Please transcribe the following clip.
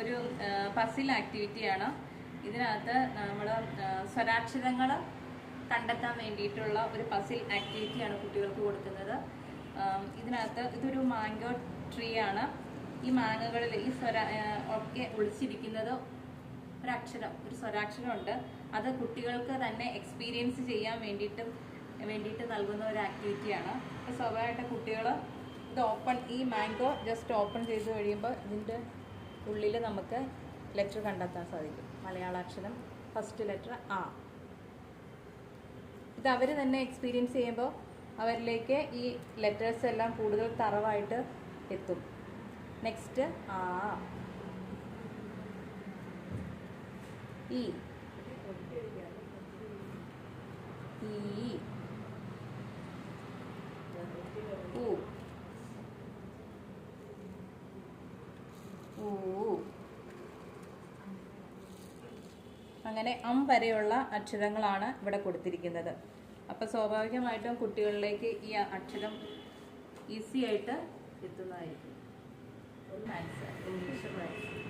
ഒരു പസിൽ ആക്ടിവിറ്റിയാണ് ഇതിനകത്ത് നമ്മൾ സ്വരാക്ഷരങ്ങൾ കണ്ടെത്താൻ വേണ്ടിയിട്ടുള്ള ഒരു പസിൽ ആക്ടിവിറ്റിയാണ് കുട്ടികൾക്ക് കൊടുക്കുന്നത്. ഇതിനകത്ത് ഇതൊരു മാംഗോ ട്രീ ആണ്. ഈ മാങ്ങകളിൽ ഈ സ്വര ഒക്കെ ഒളിച്ചിരിക്കുന്നത് ഒരക്ഷരം ഒരു സ്വരാക്ഷരമുണ്ട്. അത് കുട്ടികൾക്ക് തന്നെ എക്സ്പീരിയൻസ് ചെയ്യാൻ വേണ്ടിയിട്ടും വേണ്ടിയിട്ട് നൽകുന്ന ഒരു ആക്ടിവിറ്റിയാണ് അപ്പോൾ സ്വാഭാവികമായിട്ട് കുട്ടികൾ ഇത് ഓപ്പൺ ഈ മാംഗോ ജസ്റ്റ് ഓപ്പൺ ചെയ്ത് കഴിയുമ്പോൾ ഇതിന്റെ ഉള്ളിൽ നമുക്ക് ലെറ്റർ കണ്ടെത്താൻ സാധിക്കും. മലയാളാക്ഷരം ഫസ്റ്റ് ലെറ്റർ ആ. ഇത് അവർ തന്നെ എക്സ്പീരിയൻസ് ചെയ്യുമ്പോൾ അവരിലേക്ക് ഈ ലെറ്റേഴ്സ് എല്ലാം കൂടുതൽ തറവായിട്ട് എത്തും. നെക്സ്റ്റ് ആ. ഇ അങ്ങനെ അം വരെയുള്ള അക്ഷരങ്ങളാണ് ഇവിടെ കൊടുത്തിരിക്കുന്നത്. അപ്പോൾ സ്വാഭാവികമായിട്ടും കുട്ടികളിലേക്ക് ഈ അക്ഷരം ഈസി ആയിട്ട് എത്തുന്നതായിരിക്കും. English maths